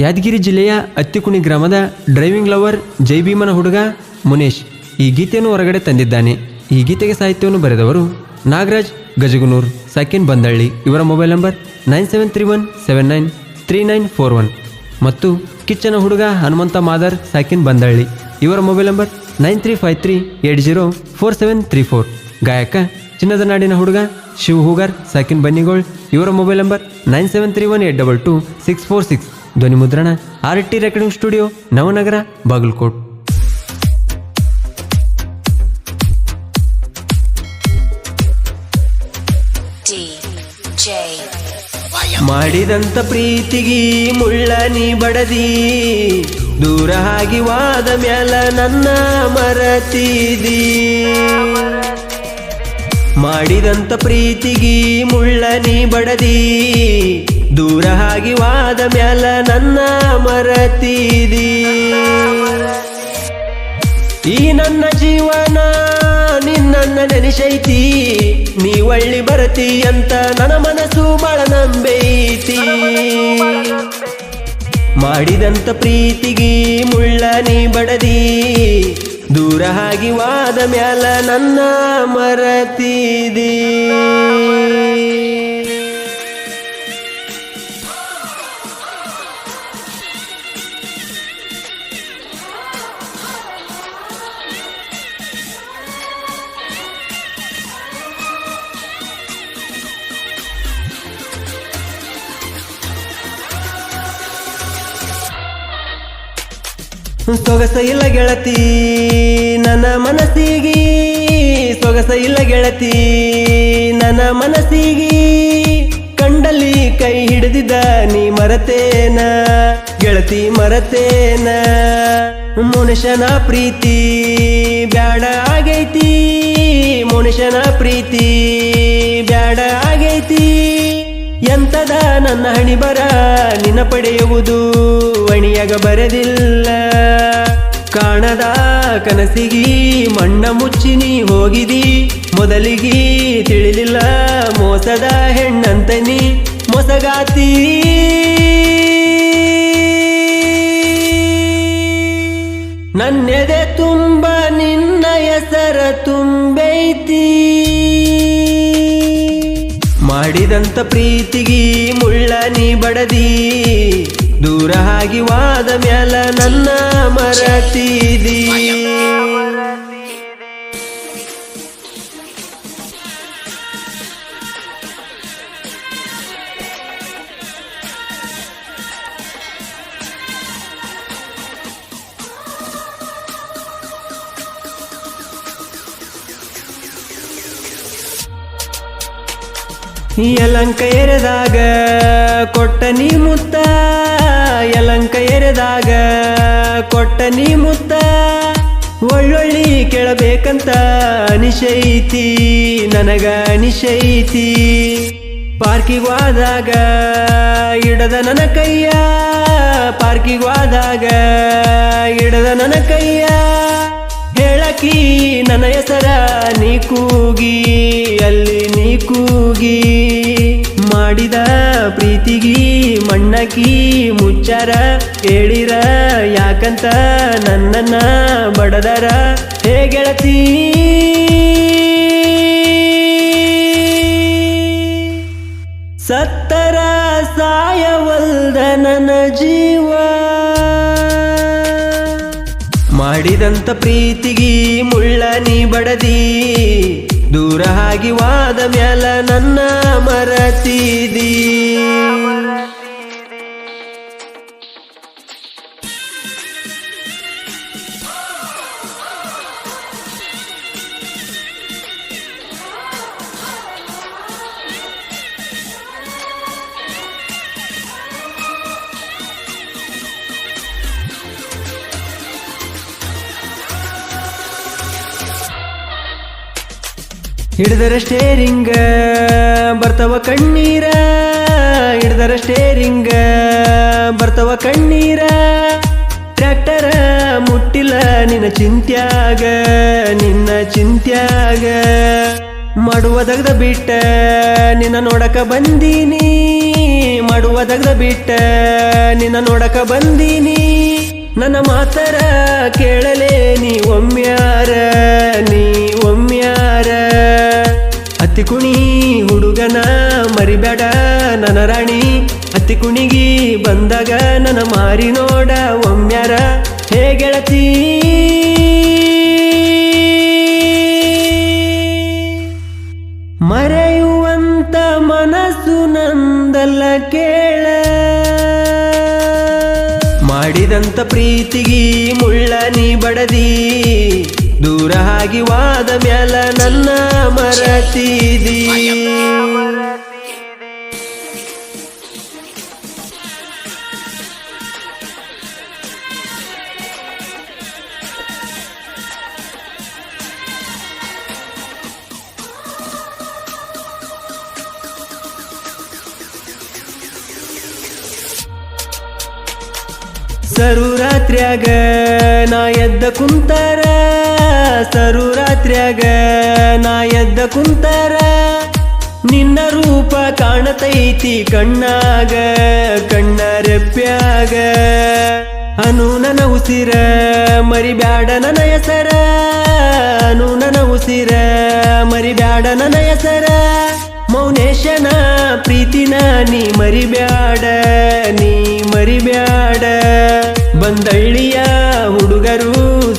ಯಾದಗಿರಿ ಜಿಲ್ಲೆಯ ಅತ್ತಿಕುಣಿ ಗ್ರಾಮದ driving lover ಜೈಭೀಮನ ಹುಡುಗ ಮುನೇಶ್ ಈ ಗೀತೆಯನ್ನು ಹೊರಗಡೆ ತಂದಿದ್ದಾನೆ. ಈ ಗೀತೆಗೆ ಸಾಹಿತ್ಯವನ್ನು ಬರೆದವರು ನಾಗರಾಜ್ ಗಜಗುನೂರ್, ಸಕಿನ್ ಬಂದಳ್ಳಿ. ಇವರ mobile number nine seven three one seven nine three nine four one ಮತ್ತು ಕಿಚ್ಚನ ಹುಡುಗ ಹನುಮಂತ ಮಾದರ್, ಸಾಕಿನ್ ಬಂದಳ್ಳಿ. ಇವರ mobile number nine three five three eight zero four seven three four. ಗಾಯಕ ಚಿನ್ನದ ನಾಡಿನ ಹುಡುಗ ಶಿವ್ ಹೂಗಾರ್ ಸಾಕಿನ್ ಬನ್ನಿಗೋಳ್. ಇವರ mobile number nine seven three one eight double two six four six. ಧ್ವನಿ ಮುದ್ರಣ R T recording studio, Navanagar, Bagalkot. ಮಾಡಿದಂತ ಪ್ರೀತಿಗಿ ಮುಳ್ಳನಿ ಬಡದಿ, ದೂರ ಆಗಿ ವಾದ ಮ್ಯಾಲ ನನ್ನ ಮರತಿದಿ. ಮಾಡಿದಂತ ಪ್ರೀತಿಗಿ ಮುಳ್ಳನಿ ಬಡದಿ ದೂರ ಆಗಿ ವಾದ ಮ್ಯಾಲ ನನ್ನ ಮರತೀದಿ. ಈ ನನ್ನ ಜೀವನ, ನಿನ್ನನ್ನ ನೆನೆಸೈತಿ. ನೀ ಒಳ್ಳಿ ಬರತಿ ಅಂತ ನನ್ನ ಮನಸ್ಸು ಬಳ ನಂಬೈತಿ. ಮಾಡಿದಂತ ಪ್ರೀತಿಗಿ ಮುಳ್ಳ ನೀ ಬಡದಿ. ದೂರ ಆಗಿ ವಾದ ಮ್ಯಾಲ ನನ್ನ ಮರತಿದಿ. ಸೊಗಸ ಇಲ್ಲ ಗೆಳತಿ, ನನ್ನ ಮನಸ್ಸಿಗೆ ಸೊಗಸ ಇಲ್ಲ ಗೆಳತಿ, ನನ್ನ ಮನಸ್ಸಿಗೆ ಕಂಡಲ್ಲಿ ಕೈ ಹಿಡಿದಿದ್ದ ನೀ ಮರತೇನ, ಗೆಳತಿ ಮರತೇನ. ಮನುಷ್ಯನ ಪ್ರೀತಿ ಬ್ಯಾಡ ಆಗೈತಿ, ಮನುಷ್ಯನ ಪ್ರೀತಿ ಎಂತದ ನನ್ನ ಹಣಿ ಬರ? ನಿನ್ನ ಪಡೆಯುವುದು ಅಣಿಯಾಗ ಬರದಿಲ್ಲ. ಕಾಣದ ಕನಸಿಗಿ ಮಣ್ಣ ಮುಚ್ಚಿ ನೀ ಹೋಗಿದಿ. ಮೊದಲಿಗಿ ತಿಳಿದಿಲ್ಲ ಮೋಸದ ಹೆಣ್ಣಂತ ನೀ ಮೊಸಗಾತಿ. ನನ್ನೆದೆ ತುಂಬ ನಿನ್ನ ಹೆಸರ ತುಂಬೈತಿ. ಮಾಡಿದಂತ ಪ್ರೀತಿಗಿ ಮುಳ್ಳ ನೀ ಬಡದಿ. ದೂರ ಆಗಿ ವಾದ ಮ್ಯಾಲ ನನ್ನ ಮರತಿದಿ ಯಲಂಕ ಎರೆದಾಗ, ಕೊಟ್ಟ ನೀ ಮುತ್ತ. ಯಲಂಕ ಎರೆದಾಗ, ಕೊಟ್ಟ ನೀ ಮುತ್ತ. ಒಳ್ಳೊಳ್ಳಿ ಕೇಳಬೇಕಂತ ಅನಿಶೈತಿ ನನಗ ಅನಿಶೈತಿ ಪಾರ್ಕಿಗೆ ಹೋದಾಗ ಇಡದ ನನ್ನ ಕೈಯ. ಪಾರ್ಕಿಗೆ ಇಡದ ನನ್ನ ಕೈಯ. ಹೇಳಕಿ ನನ್ನ ಹೆಸರ ನೀ ಕೂಗಿ, ಅಲ್ಲಿ ನೀ ಕೂಗಿ. ಮಾಡಿದ ಪ್ರೀತಿಗಿ ಮಣ್ಣಕಿ ಮುಚ್ಚಾರ, ಹೇಳಿರ ಯಾಕಂತ ನನ್ನನ್ನ ಬಡದರ. ಹೇ ಗೆಳತಿ, ಸತ್ತರ ಸಾಯವಲ್ದ ನನ್ನ ಜೀವ. ಮಾಡಿದಂತ ಪ್ರೀತಿಗಿ ಮುಳ್ಳ ನೀ ಬಡದಿ. ದೂರ ಆಗಿ ವಾದ ಮ್ಯಾಲ ನನ್ನ ಮರತಿದಿ ಹಿಡಿದರ ಸ್ಟೇರಿಂಗ ಬರ್ತವ ಕಣ್ಣೀರ. ಹಿಡಿದರ ಸ್ಟೇರಿಂಗ ಬರ್ತವ ಕಣ್ಣೀರ. ಟ್ರ್ಯಾಕ್ಟರ ಮುಟ್ಟಿಲ್ಲ ನಿನ್ನ ಚಿಂತ್ಯಾಗ ನಿನ್ನ ಚಿಂತ್ಯಾಗ. ಮಾಡುವ ದಗ್ದ ಬಿಟ್ಟ, ನಿನ್ನ ನೋಡಕ ಬಂದೀನಿ. ಮಾಡುವ ದಗ್ದ ಬಿಟ್ಟ, ನಿನ್ನ ನೋಡಕ ಬಂದೀನಿ. ನನ್ನ ಮಾತರ ಕೇಳಲೇ ನೀ ಒಮ್ಮ್ಯಾರ ನೀ ಒಮ್ಮ್ಯಾರ ಅತ್ತಿ ಕುಣಿ ಹುಡುಗನ ಮರಿಬೇಡ ನನ್ನ ರಾಣಿ. ಅತ್ತಿ ಕುಣಿಗಿ ಬಂದಾಗ ನನ್ನ ಮಾರಿ ನೋಡ ಒಮ್ಮ್ಯಾರ ಹೇ ಗೆಳತಿ. ಮರೆಯುವಂತ ಮನಸ್ಸು ನಂದಲ್ಲ ಕೇಳ. ಮಾಡಿದಂತ ಪ್ರೀತಿಗಿ ಮುಳ್ಳ ನೀ ಬಡದಿ. ದೂರ ಆಗಿ ವಾದ ಮ್ಯಾಲ ನನ್ನ ಮರತಿದಿ. ಸರು ರಾತ್ರಿಯಾಗ ನಾ ಎದ್ದ ಕುಂತಾರ ಸರು ರಾತ್ರ್ಯಾಗ ನಾ ಎದ್ದ ಕುಂತಾರ, ನಿನ್ನ ರೂಪ ಕಾಣತೈತಿ ಕಣ್ಣಾಗ ಕಣ್ಣ ರೆಪ್ಪ್ಯಾಗ ಅನು ನನ್ನ ಉಸಿರ ಮರಿಬ್ಯಾಡ ನನ್ನ ಹೆಸರ ಅನು ನನ್ನ ಉಸಿರ ಮರಿಬ್ಯಾಡ ನನ್ನ ಹೆಸರ. ಮೌನೇಶನ ಪ್ರೀತಿನ ನೀ ಮರಿಬ್ಯಾಡ ನೀ ಮರಿಬ್ಯಾಡ. ಬಂದಳ್ಳಿಯ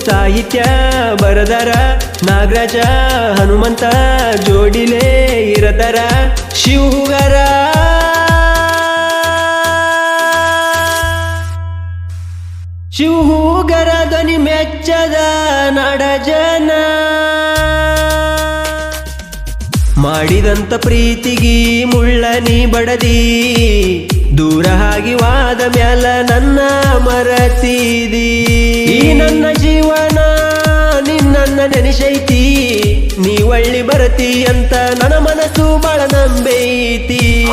ಸಾಹಿತ್ಯ ಬರದರ ನಾಗರಾಜ, ಹನುಮಂತ, ಜೋಡಿಲೇ ಇರದರ ಶಿವಗರ ಶಿವಗರ ಧ್ವನಿ ಮೆಚ್ಚದ ನಡ ಜನ. ಮಾಡಿದಂತ ಪ್ರೀತಿಗಿ ಮುಳ್ಳನಿ ಬಡದಿ. ದೂರ ಆಗಿ ವಾದ ಮ್ಯಾಲ ನನ್ನ ಮರತಿದಿ. ಈ ನನ್ನ ಜೀವನ ನಿನ್ನನ್ನ ನೆನೆಸೈತಿ. ನೀ ಒಳ್ಳಿ ಬರತಿ ಅಂತ ನನ್ನ ಮನಸ್ಸು ಬಾಳ ನಂಬೈತಿ.